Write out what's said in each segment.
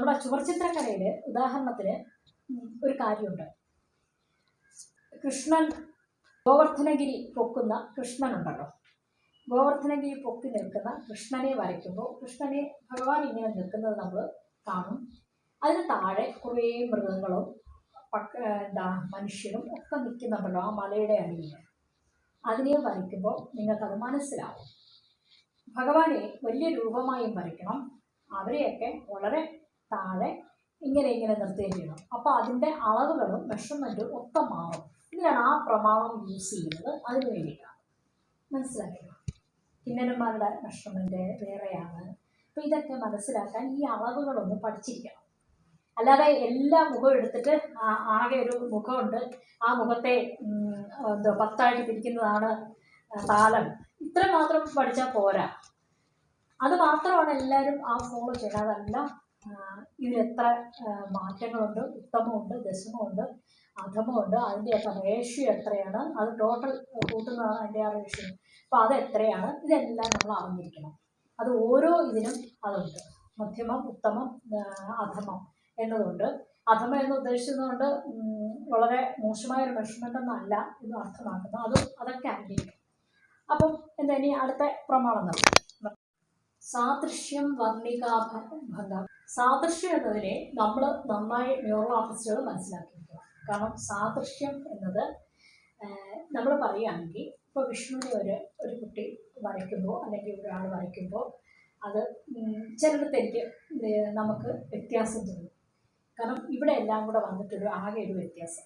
നമ്മുടെ ചുവർച്ചിത്രക്കരയിൽ ഉദാഹരണത്തിന് ഒരു കാര്യമുണ്ട്. കൃഷ്ണൻ ഗോവർദ്ധനഗിരി പൊക്കുന്ന കൃഷ്ണനുണ്ടല്ലോ. ഗോവർദ്ധനഗിരി പൊക്കി നിൽക്കുന്ന കൃഷ്ണനെ വരയ്ക്കുമ്പോൾ കൃഷ്ണനെ ഭഗവാൻ ഇങ്ങനെ നിൽക്കുന്നത് നമ്മൾ കാണും. അതിന് താഴെ കുറേ മൃഗങ്ങളും പക്ക എന്താ മനുഷ്യരും ഒക്കെ നിൽക്കുന്നുണ്ടല്ലോ ആ മലയുടെ അടിയിൽ അതിനെ വരയ്ക്കുമ്പോൾ നിങ്ങൾക്കത് മനസ്സിലാവും. ഭഗവാനെ വലിയ രൂപമായും വരയ്ക്കണം. അവരെയൊക്കെ വളരെ താഴെ ഇങ്ങനെ ഇങ്ങനെ നിർത്തുകയും ചെയ്യണം. അപ്പോൾ അതിന്റെ അളവുകളും മെഷർമെന്റും ഒക്കെ മാറും. ഇതിനാണ് ആ പ്രമാണം യൂസ് ചെയ്യുന്നത്. അതിന് വേണ്ടിയിട്ടാണ്. മനസ്സിലാക്കുക കിന്നരന്മാരുടെ മെഷർമെന്റ് വേറെയാണ്. അപ്പോൾ ഇതൊക്കെ മനസ്സിലാക്കാൻ ഈ അളവുകളൊന്ന് പഠിച്ചിരിക്കണം. അല്ലാതെ എല്ലാ മുഖം എടുത്തിട്ട് ആകെ ഒരു മുഖമുണ്ട്. ആ മുഖത്തെ എന്തോ പത്തായിട്ട് തിരിക്കുന്നതാണ് താലം. ഇത്ര മാത്രം പഠിച്ചാൽ പോരാ. അത് മാത്രമാണ് എല്ലാവരും ആ ഫോളോ ചെയ്യുന്നത്. അതല്ല ഇതിലെത്ര മാറ്റങ്ങളുണ്ട് ഉത്തമമുണ്ട് ദശമമുണ്ട് അധമമുണ്ട് അതിന്റെയൊക്കെ റേഷ്യോ എത്രയാണ്? അത് ടോട്ടൽ കൂട്ടുന്നതാണ് അതിന്റെ ആ റേഷ്യോ അപ്പോൾ അത് എത്രയാണ്? ഇതെല്ലാം നമ്മൾ അറിഞ്ഞിരിക്കണം. അത് ഓരോ ഇതിനും അതുണ്ട്. മധ്യമം ഉത്തമം അധമം എന്നതുകൊണ്ട് അധമം എന്ന് ഉദ്ദേശിച്ചതുകൊണ്ട് വളരെ മോശമായ ഒരു മെഷർമെന്റ് ഒന്നല്ല ഇത് അർത്ഥമാക്കുന്നത് അതും അതൊക്കെ ആയിരിക്കും അപ്പം എന്താ ഇനി അടുത്ത പ്രമാണം സാദൃശ്യം വർണികാഭംഗം സാദൃശ്യം എന്നതിനെ നമ്മൾ നന്നായി ന്യൂറൽ ആർട്ടിസ്റ്റുകൾ മനസ്സിലാക്കിയിരിക്കണം കാരണം സാദൃശ്യം എന്നത് നമ്മൾ പറയുകയാണെങ്കിൽ ഇപ്പോൾ വിഷ്ണുവിനെ ഒരു ഒരു കുട്ടി വരയ്ക്കുമ്പോൾ അല്ലെങ്കിൽ ഒരാൾ വരയ്ക്കുമ്പോൾ അത് ചിലടത്തേക്ക് നമുക്ക് വ്യത്യാസം തോന്നും. കാരണം ഇവിടെ എല്ലാം കൂടെ വന്നിട്ടൊരു ആകെ ഒരു വ്യത്യാസം.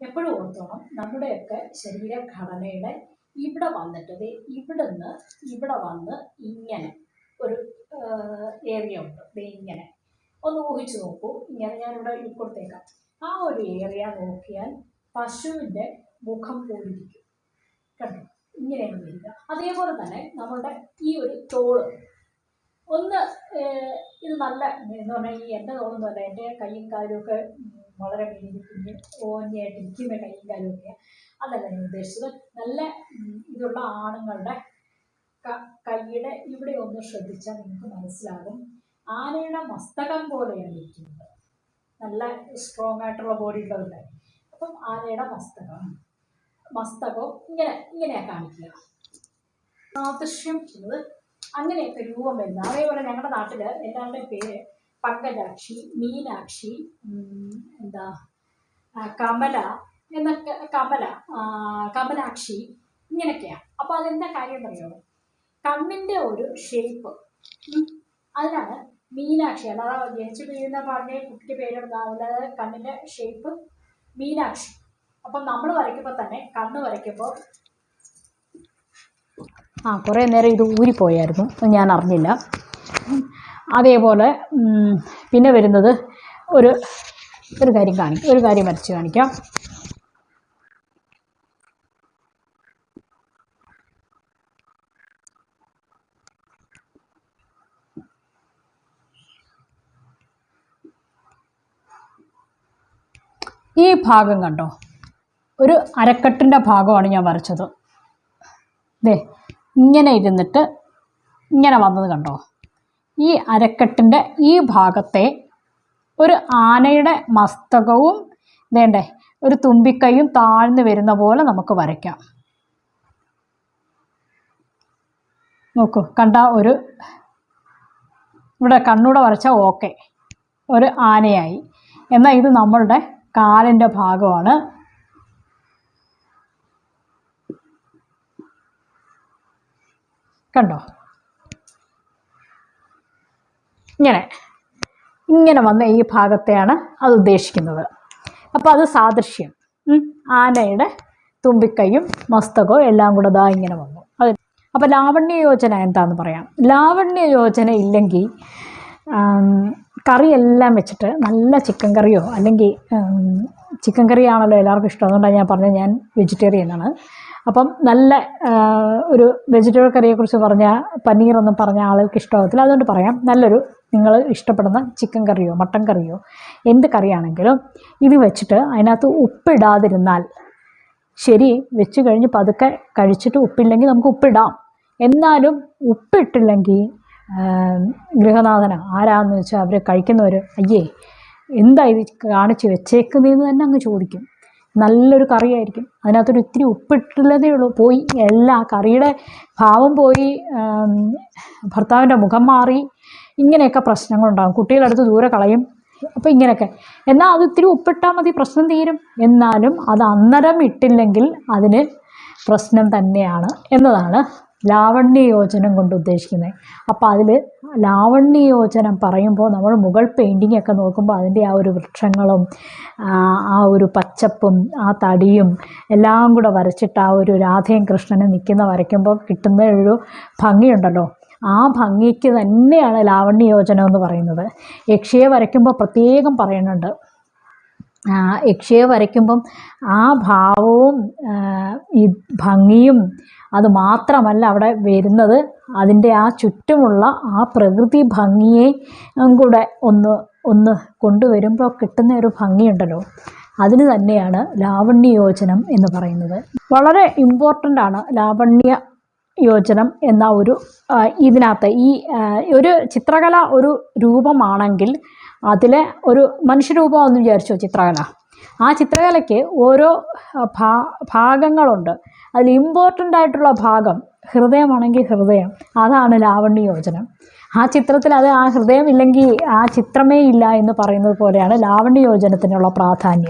എപ്പോഴും ഓർത്തോണം നമ്മുടെയൊക്കെ ശരീരഘടനയുടെ ഇവിടെ വന്നിട്ടത് ഇവിടുന്ന് ഇവിടെ വന്ന് ഇങ്ങനെ ഒരു ഏരിയ ഉണ്ട് ദേ ഇങ്ങനെ. ഒന്ന് ഊഹിച്ചു നോക്കൂ. ഇങ്ങനെ ഞാനിവിടെ കൊടുത്തേക്കാം. ആ ഒരു ഏരിയ നോക്കിയാൽ പശുവിന്റെ മുഖം പോലിരിക്കും. കണ്ടോ? ഇങ്ങനെയാണ് വരിക. അതേപോലെ തന്നെ നമ്മളുടെ ഈ ഒരു തോൾ. ഒന്ന് ഇത് നല്ല എന്ന് പറഞ്ഞാൽ ഈ എന്റെ പറഞ്ഞാൽ എന്റെ കൈയും കാലും ഒക്കെ വളരെ മെലിഞ്ഞ് ഓഞ്ഞായിട്ട് ഇരിക്കുന്ന കൈയും കാലും ഒക്കെ. അതല്ല ഞാൻ ഉദ്ദേശിച്ചത്. നല്ല ഇതുള്ള ആണുങ്ങളുടെ കൈയുടെ ഇവിടെ ഒന്ന് ശ്രദ്ധിച്ചാൽ നിങ്ങൾക്ക് മനസ്സിലാകും. ആനയുടെ മസ്തകം പോലെയാണ് ഇരിക്കുന്നത്. നല്ല സ്ട്രോങ് ആയിട്ടുള്ള ബോഡി ഉള്ളതല്ലേ അപ്പം ആനയുടെ മസ്തകം. മസ്തകം ഇങ്ങനെ ഇങ്ങനെയാണ് കാണിക്കുക. സാദൃശ്യം എന്നത് അങ്ങനെയൊക്കെ രൂപം വരുന്നത് അതേപോലെ ഞങ്ങളുടെ നാട്ടിൽ എല്ലാവരുടെയും പേര് പങ്കജാക്ഷി മീനാക്ഷി എന്താ കമല എന്നൊക്കെ കമല കമലാക്ഷി ഇങ്ങനെയൊക്കെയാണ് അപ്പോൾ അതെന്താ കാര്യം അറിയോ കണ്ണിന്റെ ഒരു ഷേപ്പ് അതിനാണ് മീനാക്ഷി. അല്ലാതെ ജനിച്ചു വീഴുന്ന പറഞ്ഞ കുട്ടിക്ക് പേരെടുത്താൽ കണ്ണിന്റെ ഷേപ്പ് മീനാക്ഷി. അപ്പം നമ്മൾ വരയ്ക്കുമ്പോൾ തന്നെ കണ്ണ് വരയ്ക്കുമ്പോൾ ആ കുറേ നേരം ഇത് ഊരിപ്പോയായിരുന്നു. ഞാൻ അറിഞ്ഞില്ല. അതേപോലെ പിന്നെ വരുന്നത് ഒരു ഒരു കാര്യം കാണിക്കാം ഒരു കാര്യം വരച്ച് കാണിക്കാം. ഈ ഭാഗം കണ്ടോ? ഒരു അരക്കെട്ടിന്റെ ഭാഗമാണ് ഞാൻ വരച്ചത്. ദേ ഇങ്ങനെ ഇരുന്നിട്ട് ഇങ്ങനെ വന്നത് കണ്ടോ? ഈ അരക്കെട്ടിന്റെ ഈ ഭാഗത്തെ ഒരു ആനയുടെ മസ്തകവും വേണ്ടേ ഒരു തുമ്പിക്കൈയും താഴ്ന്നു വരുന്ന പോലെ നമുക്ക് വരയ്ക്കാം. നോക്കൂ കണ്ട ഒരു ഇവിടെ കണ്ണൂടെ വരച്ച ഓക്കെ ഒരു ആനയായി. എന്നാൽ ഇത് നമ്മളുടെ കാലിന്റെ ഭാഗമാണ്. കണ്ടോ? ഇങ്ങനെ. ഇങ്ങനെ വന്ന ഈ ഭാഗത്തെയാണ് അത് ഉദ്ദേശിക്കുന്നത്. അപ്പോൾ അത് സാദൃശ്യം. ആനയുടെ തുമ്പിക്കൈയും മസ്തകവും എല്ലാം കൂടെ ദാ ഇങ്ങനെ വന്നു. അത് അപ്പോൾ ലാവണ്യ യോജന എന്താണെന്ന് പറയാം. ലാവണ്യ യോജന ഇല്ലെങ്കിൽ കറിയെല്ലാം വെച്ചിട്ട് നല്ല ചിക്കൻ കറിയോ അല്ലെങ്കിൽ ചിക്കൻ കറിയാണല്ലോ എല്ലാവർക്കും ഇഷ്ടം. അതുകൊണ്ടാണ് ഞാൻ പറഞ്ഞത് ഞാൻ വെജിറ്റേറിയൻ ആണ്. അപ്പം നല്ല ഒരു വെജിറ്റബിൾ കറിയെക്കുറിച്ച് പറഞ്ഞ പനീറൊന്നും പറഞ്ഞ ആളുകൾക്ക് ഇഷ്ടമാകത്തില്ല. അതുകൊണ്ട് പറയാം നല്ലൊരു നിങ്ങൾ ഇഷ്ടപ്പെടുന്ന ചിക്കൻ കറിയോ മട്ടൻ കറിയോ എന്ത് കറിയാണെങ്കിലും ഇത് വെച്ചിട്ട് അതിനകത്ത് ഉപ്പിടാതിരുന്നാൽ ശരി വെച്ച് കഴിഞ്ഞ് പതുക്കെ കഴിച്ചിട്ട് ഉപ്പില്ലെങ്കിൽ നമുക്ക് ഉപ്പിടാം. എന്നാലും ഉപ്പിട്ടില്ലെങ്കിൽ ഗൃഹനാഥന. ആരാന്ന് വെച്ചാൽ അവർ കഴിക്കുന്നവർ അയ്യേ എന്താ ഇത് കാണിച്ച് വെച്ചേക്കുന്നതെന്ന് തന്നെ അങ്ങ് ചോദിക്കും. നല്ലൊരു കറിയായിരിക്കും. അതിനകത്തൊരു ഇത്തിരി ഉപ്പിട്ടുള്ളതേ ഉള്ളൂ. പോയി എല്ലാ കറിയുടെ ഭാവം പോയി ഭർത്താവിന്റെ മുഖം മാറി ഇങ്ങനെയൊക്കെ പ്രശ്നങ്ങളുണ്ടാകും. കുട്ടികളടുത്ത് ദൂരെ കളയും. അപ്പോൾ ഇങ്ങനെയൊക്കെ. എന്നാൽ അത് ഇത്തിരി ഉപ്പിട്ടാൽ മതി പ്രശ്നം തീരും. എന്നാലും അത് അന്നരം ഇട്ടില്ലെങ്കിൽ അതിന് പ്രശ്നം തന്നെയാണ് എന്നതാണ് ലാവണ്യ യോജനം കൊണ്ട് ഉദ്ദേശിക്കുന്നത് അപ്പോൾ അതിൽ ലാവണ്യയോജനം പറയുമ്പോൾ നമ്മൾ മുഗൾ പെയിന്റിംഗ് ഒക്കെ നോക്കുമ്പോൾ അതിന്റെ ആ ഒരു വൃക്ഷങ്ങളും ആ, ഒരു പച്ചപ്പും ആ തടിയും എല്ലാം കൂടെ വരച്ചിട്ട് ആ ഒരു രാധയും കൃഷ്ണനും നിൽക്കുന്ന വരയ്ക്കുമ്പോൾ കിട്ടുന്ന ഒരു ഭംഗിയുണ്ടല്ലോ. ആ ഭംഗിക്ക് തന്നെയാണ് ലാവണ്യയോജനം എന്ന് പറയുന്നത്. യക്ഷിയെ വരയ്ക്കുമ്പോൾ പ്രത്യേകം പറയുന്നുണ്ട് യക്ഷിയെ വരയ്ക്കുമ്പം ആ ഭാവവും ഈ ഭംഗിയും അത് മാത്രമല്ല അവിടെ വരുന്നത് അതിന്റെ ആ ചുറ്റുമുള്ള ആ പ്രകൃതി ഭംഗിയെ കൂടെ ഒന്ന് ഒന്ന് കൊണ്ടുവരുമ്പോൾ കിട്ടുന്ന ഒരു ഭംഗിയുണ്ടല്ലോ. അതിന് തന്നെയാണ് ലാവണ്യ യോജനം എന്ന് പറയുന്നത്. വളരെ ഇമ്പോർട്ടന്റ് ആണ് ലാവണ്യ യോജനം എന്ന ഒരു ഇതിനകത്ത് ഈ ഒരു ചിത്രകല ഒരു രൂപമാണെങ്കിൽ അതിലെ ഒരു മനുഷ്യരൂപം വിചാരിച്ചു വിചാരിച്ചോ ചിത്രകല? ആ ചിത്രകലയ്ക്ക് ഓരോ ഭാ ഭാഗങ്ങളുണ്ട്. അതിൽ ഇമ്പോർട്ടന്റ് ആയിട്ടുള്ള ഭാഗം ഹൃദയമാണെങ്കിൽ ഹൃദയം അതാണ് ലാവണ്യ യോജനം. ആ ചിത്രത്തിൽ അത് ആ ഹൃദയം ഇല്ലെങ്കിൽ ആ ചിത്രമേ ഇല്ല എന്ന് പറയുന്നത് പോലെയാണ് ലാവണ്യ യോജനത്തിനുള്ള പ്രാധാന്യം.